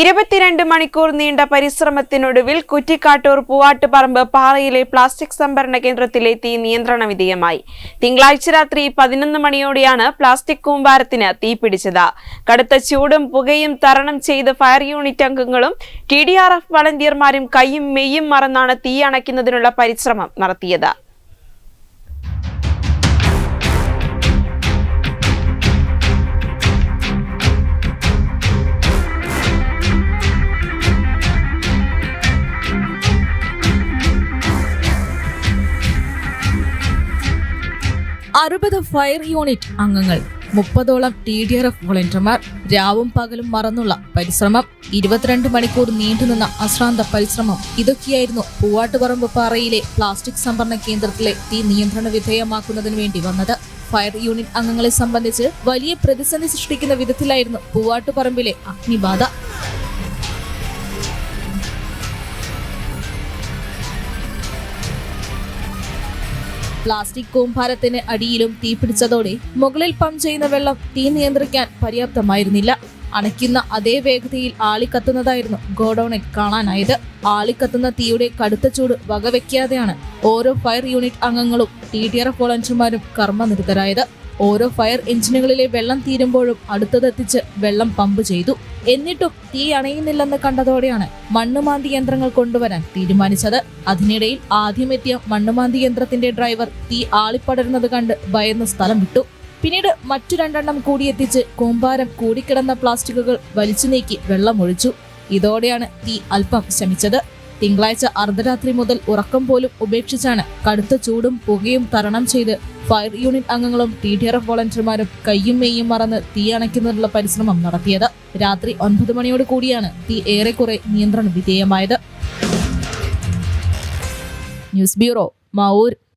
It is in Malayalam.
ഇരുപത്തിരണ്ട് മണിക്കൂർ നീണ്ട പരിശ്രമത്തിനൊടുവിൽ കുറ്റിക്കാട്ടൂർ പൂവാട്ടുപറമ്പ് പാറയിലെ പ്ലാസ്റ്റിക് സംഭരണ കേന്ദ്രത്തിലെ തീ നിയന്ത്രണ വിധേയമായി. തിങ്കളാഴ്ച രാത്രി പതിനൊന്ന് മണിയോടെയാണ് പ്ലാസ്റ്റിക് കൂമ്പാരത്തിന് തീപിടിച്ചത് കടുത്ത ചൂടും പുകയും തരണം ചെയ്ത് ഫയർ യൂണിറ്റ് അംഗങ്ങളും ടി ഡി ആർ എഫ് വളണ്ടിയർമാരും കൈയും മെയ്യും മറന്നാണ് തീ അണയ്ക്കുന്നതിനുള്ള പരിശ്രമം നടത്തിയത്. അറുപത് ഫയർ യൂണിറ്റ് അംഗങ്ങൾ മുപ്പതോളം ടി ഡി ആർ എഫ് വോളണ്ടിയർമാർ രാവും പകലും മറന്നുള്ള പരിശ്രമം ഇരുപത്തിരണ്ട് മണിക്കൂർ നീണ്ടുനിന്ന അശ്രാന്ത പരിശ്രമം. ഇതൊക്കെയായിരുന്നു പൂവാട്ടുപറമ്പ് പാറയിലെ പ്ലാസ്റ്റിക് സംഭരണ കേന്ദ്രത്തിലെ തീ നിയന്ത്രണ വിധേയമാക്കുന്നതിന് വേണ്ടി വന്നത്. ഫയർ യൂണിറ്റ് അംഗങ്ങളെ സംബന്ധിച്ച് വലിയ പ്രതിസന്ധി സൃഷ്ടിക്കുന്ന വിധത്തിലായിരുന്നു പൂവാട്ടുപറമ്പിലെ അഗ്നിബാധ. പ്ലാസ്റ്റിക് കൂമ്പാരത്തിന് അടിയിലും തീപിടിച്ചതോടെ മുകളിൽ പമ്പ് ചെയ്യുന്ന വെള്ളം തീ നിയന്ത്രിക്കാൻ പര്യാപ്തമായിരുന്നില്ല. അണയ്ക്കുന്ന അതേ വേഗതയിൽ ആളിക്കത്തുന്നതായിരുന്നു ഗോഡൌണിൽ കാണാനായത്. ആളിക്കത്തുന്ന തീയുടെ കടുത്ത ചൂട് വകവെക്കാതെയാണ് ഓരോ ഫയർ യൂണിറ്റ് അംഗങ്ങളും ടി ഡി ആർ എഫ് വോളണ്ടിയർമാരും കർമ്മനിരതരായത്. ഓരോ ഫയർ എഞ്ചിനുകളിലെ വെള്ളം തീരുമ്പോഴും അടുത്തതെത്തിച്ച് വെള്ളം പമ്പ് ചെയ്തു. എന്നിട്ടും തീ അണയുന്നില്ലെന്ന് കണ്ടതോടെയാണ് മണ്ണുമാന്തി യന്ത്രങ്ങൾ കൊണ്ടുവരാൻ തീരുമാനിച്ചത്. അതിനിടയിൽ ആദ്യമെത്തിയ മണ്ണുമാന്തി യന്ത്രത്തിന്റെ ഡ്രൈവർ തീ ആളിപ്പടരുന്നത് കണ്ട് ഭയന്ന് സ്ഥലം വിട്ടു. പിന്നീട് മറ്റു രണ്ടെണ്ണം കൂടി എത്തിച്ച് കൂമ്പാരം കൂടിക്കിടന്ന പ്ലാസ്റ്റിക്കുകൾ വലിച്ചു നീക്കി വെള്ളമൊഴിച്ചു ഇതോടെയാണ് തീ അല്പം ശമിച്ചത്. തിങ്കളാഴ്ച അർദ്ധരാത്രി മുതൽ ഉറക്കം പോലും ഉപേക്ഷിച്ചാണ് കടുത്ത ചൂടും പുകയും തരണം ചെയ്ത് ഫയർ യൂണിറ്റ് അംഗങ്ങളും ടി ഡി ആർ എഫ് വോളണ്ടിയർമാരും കയ്യും മെയ്യും മറന്ന് തീ അണയ്ക്കുന്നതിനുള്ള പരിശ്രമം നടത്തിയത്. രാത്രി ഒൻപത് മണിയോട് കൂടിയാണ് തീ ഏറെക്കുറെ നിയന്ത്രണ വിധേയമായത്. News bureau Mavoor.